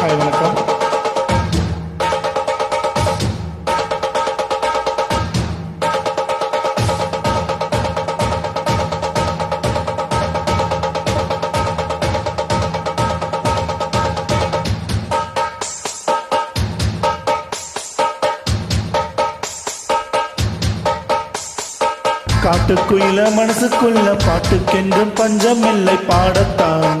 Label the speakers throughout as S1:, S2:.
S1: Hi வணக்கம். காட்டுக்குயில மனசுக்குள்ள பாட்டுக்கென்றும் பஞ்சம் இல்லை பாடத்தான்.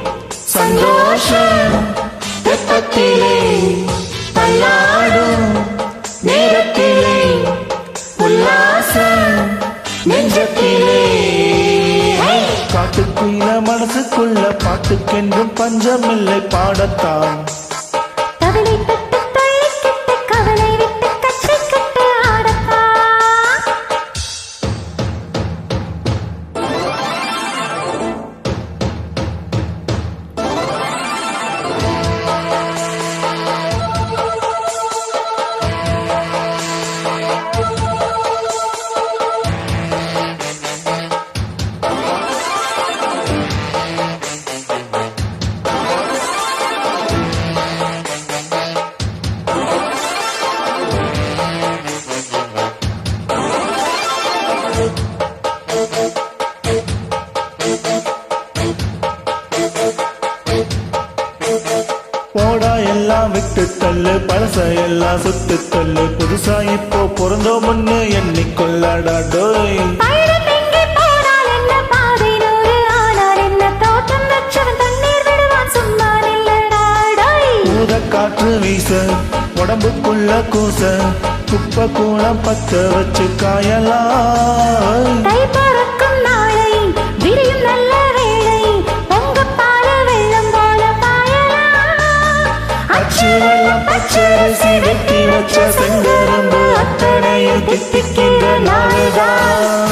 S1: மனசுக்குள்ள பாட்டுக்கென்றும் பஞ்சமில்லை பாடத்தான். போடா எல்லாம் விட்டு தள்ளு. பழச எல்லாம் சுட்டு தள்ளு. புதுசா இப்போ பிறந்தோம்னு எண்ணிக்கொள்ளடா டோய் காற்று வீச உடம்புக்குள்ள கூச குப்பை கூளம் பத்த வச்சு காயலாம். அச்சு வெள்ளம் பச்சரிசி வெட்டி வச்ச செங்கரும்பு அத்தனையும் தித்திக்கின்ற நாளுதான்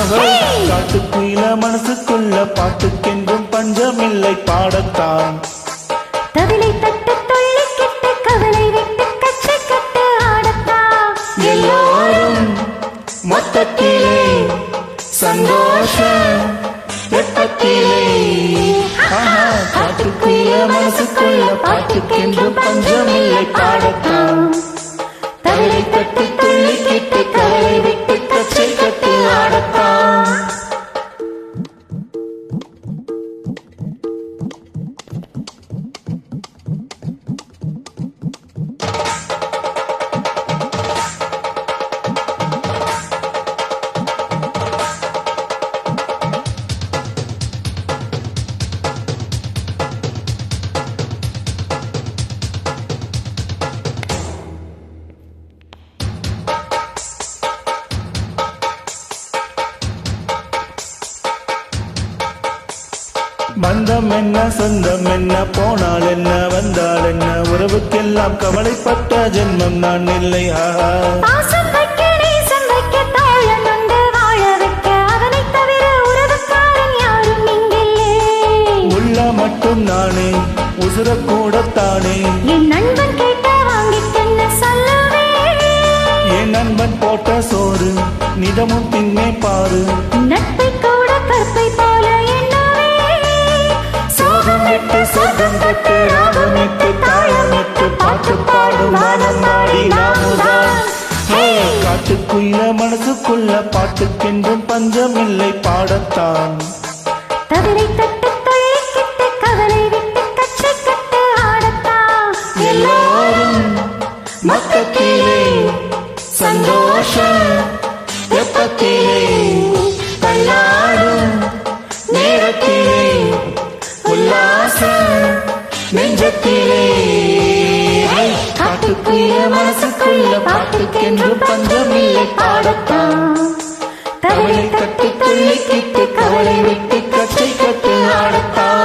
S1: காட்டுக்குயில மனசுக்குள்ள பாட்டுக்கென்றும் பஞ்சமில்லை பாடத்தான்
S2: தவிலை தட்டு தொள்ளி கிட்டு கவலை விட்டு கச்சை கட்டு ஆடத்தான்
S1: எல்லோரும் மொத்தத்திலே சந்தோஷம் வெப்பத்திலே காட்டுக்குயில மனசுக்குள்ள பாட்டுக்கென்று பஞ்சமில்லை பாடத்தான் பந்தம் என்ன சொந்தம் என்ன போனால் என்ன வந்தால் என்ன உறவுக்கெல்லாம் கவலைப்பட்ட ஜென்மம் நான் இல்லை. ஆஹா உள்ள மட்டும் நானே உசுர கூடத்தானே
S2: என் நண்பன் கேட்ட சொல்லுவேன்
S1: என் நண்பன் போட்ட சோறு நிதமும் தின்னே பாரு.
S2: நட்பை கூட கற்பை
S1: விட்டு சொர்க்கம் தொட்டு ராகமிட்டு தாளமிட்டு பாட்டு பாடும் நாமுதான். ஹே, காட்டுக்குள்ள மனசுக்குள்ள பாட்டுக்கென்றும் பஞ்சமில்லை பாடத்தான்.
S2: தவிரை தட்டு துள்ளி கிட்டு கவலை விட்டு கச்சை கட்டு ஆடத்தான்.
S1: எல்லோரும் மொத்தத்திலே சந்தோஷம் நெஞ்சத்திலே காட்டுக்குள்ள மனசுக்குள்ள பாட்டுக்கென்று பஞ்சமில்லை பாடத்தான். தவளை கட்டு துள்ளி கிட்டு கவலை விட்டு கட்டி கட்டு ஆடத்தான்.